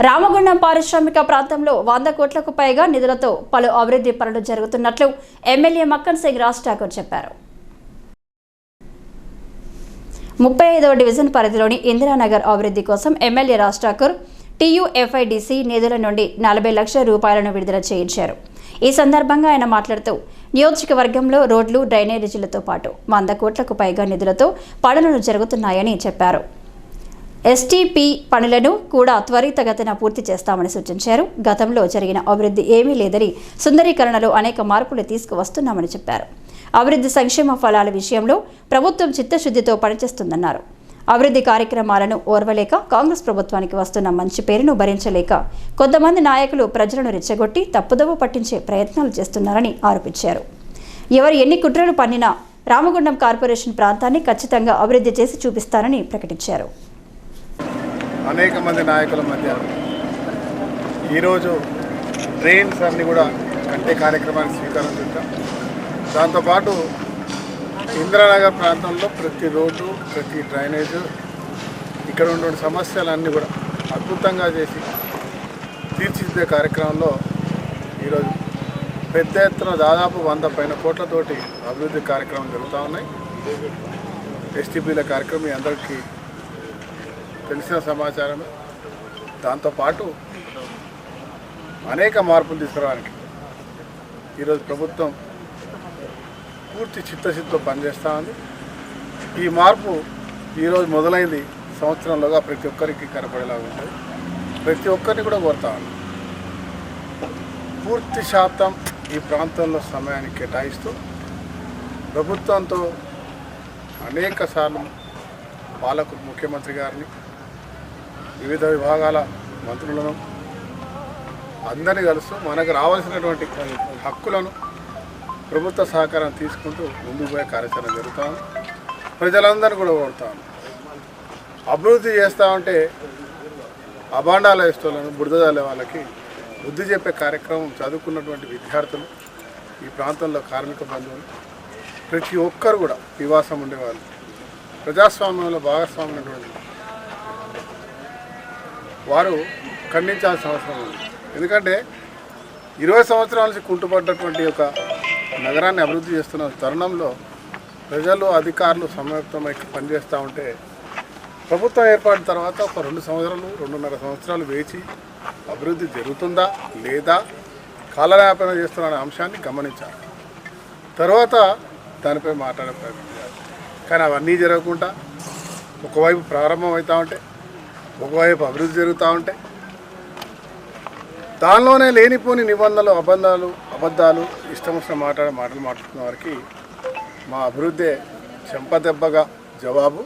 రామగుండం పారిశ్రామిక ప్రాంతంలో వంద కోట్లకు పైగా నిధులతో పలు అభివృద్ధి పనులు జరుగుతున్నట్లు ఎమ్మెల్యే మక్కన్ సింగ్ రాజ్ ఠాకూర్ చెప్పారు. ముప్పై ఐదవ డివిజన్ పరిధిలోని ఇందిరానగర్ అభివృద్ధి కోసం ఎమ్మెల్యే రాజ్ ఠాకూర్ టీయూఎఫ్ఐడిసి నిధుల నుండి నలభై లక్షల రూపాయలను విడుదల చేయించారు. ఈ సందర్భంగా ఆయన మాట్లాడుతూ నియోజకవర్గంలో రోడ్లు డ్రైనేజీలతో పాటు వంద కోట్లకు పైగా నిధులతో పనులు జరుగుతున్నాయని చెప్పారు. ఎస్టీపీ పనులను కూడా త్వరితగతిన పూర్తి చేస్తామని సూచించారు. గతంలో జరిగిన అభివృద్ధి ఏమీ లేదని సుందరీకరణలో అనేక మార్పులు తీసుకువస్తున్నామని చెప్పారు. అభివృద్ధి సంక్షేమ ఫలాల విషయంలో ప్రభుత్వం చిత్తశుద్ధితో పనిచేస్తుందన్నారు. అభివృద్ధి కార్యక్రమాలను ఓర్వలేక కాంగ్రెస్ ప్రభుత్వానికి వస్తున్న మంచి పేరును భరించలేక కొంతమంది నాయకులు ప్రజలను రెచ్చగొట్టి తప్పుదవ పట్టించే ప్రయత్నాలు చేస్తున్నారని ఆరోపించారు. ఎవరు ఎన్ని కుట్రలు పన్నినా రామగుండం కార్పొరేషన్ ప్రాంతాన్ని ఖచ్చితంగా అభివృద్ధి చేసి చూపిస్తారని ప్రకటించారు. అనేక మంది నాయకుల మధ్య ఈరోజు ట్రైన్స్ అన్నీ కూడా కట్టే కార్యక్రమాన్ని స్వీకారం చుట్టాం దాంతోపాటు ఇందిరానగర్ ప్రాంతంలో ప్రతి రోడ్డు ప్రతి డ్రైనేజ్ ఇక్కడ ఉన్న సమస్యలన్నీ కూడా అద్భుతంగా చేసి తీర్చిదిద్దే కార్యక్రమంలో ఈరోజు పెద్ద ఎత్తున దాదాపు వంద పైన కోట్లతోటి అభివృద్ధి కార్యక్రమం జరుగుతూ ఉన్నాయి. ఎస్టీపీల కార్యక్రమం మీ అందరికీ తెలిసిన సమాచారమే దాంతోపాటు అనేక మార్పులు తీసుకురావడానికి ఈరోజు ప్రభుత్వం పూర్తి చిత్తశుద్ధితో పనిచేస్తూ ఉంది. ఈ మార్పు ఈరోజు మొదలైంది సంవత్సరంలోగా ప్రతి ఒక్కరికి కనపడేలాగా ఉంటుంది ప్రతి ఒక్కరిని కూడా కోరుతా ఉంది. పూర్తి శాతం ఈ ప్రాంతంలో సమయాన్ని కేటాయిస్తూ ప్రభుత్వంతో అనేక సార్లు పాలకు ముఖ్యమంత్రి గారిని వివిధ విభాగాల మంత్రులను అందరినీ కలుస్తూ మనకు రావాల్సినటువంటి హక్కులను ప్రభుత్వ సహకారం తీసుకుంటూ ముందుకు పోయే కార్యాచరణ జరుగుతా. ప్రజలందరినీ కూడా కోరుతాను అభివృద్ధి చేస్తామంటే అభాండాల ఇష్టలను వాళ్ళకి బుద్ధి చెప్పే కార్యక్రమం చదువుకున్నటువంటి విద్యార్థులు ఈ ప్రాంతంలో కార్మిక బంధువులు ప్రతి ఒక్కరు కూడా నివాసం ఉండేవాళ్ళు. ప్రజాస్వామ్యంలో భాగస్వామ్యమైనటువంటి వారు ఖండించాల్సిన అవసరం ఉంది. ఎందుకంటే ఇరవై సంవత్సరాల నుంచి కుంటుపడ్డటువంటి ఒక నగరాన్ని అభివృద్ధి చేస్తున్న తరుణంలో ప్రజలు అధికారులు సమయుక్తమై పనిచేస్తూ ఉంటే ప్రభుత్వం ఏర్పడిన తర్వాత ఒక రెండు సంవత్సరాలు రెండున్నర సంవత్సరాలు వేచి అభివృద్ధి జరుగుతుందా లేదా కాలయాపన చేస్తున్న అంశాన్ని గమనించాలి. తర్వాత దానిపై మాట్లాడే ప్రయత్నం చేయాలి. కానీ అవన్నీ జరగకుండా ఒకవైపు ప్రారంభం అవుతూ ఉంటే ఒకవైపు అభివృద్ధి జరుగుతూ ఉంటే దానిలోనే లేనిపోని నిబంధనలు అబంధాలు అబద్ధాలు ఇష్టం వచ్చిన మాట్లాడే మాటలు మాట్లాడుతున్న వారికి మా అభివృద్ధి చెంపదెబ్బగా జవాబు.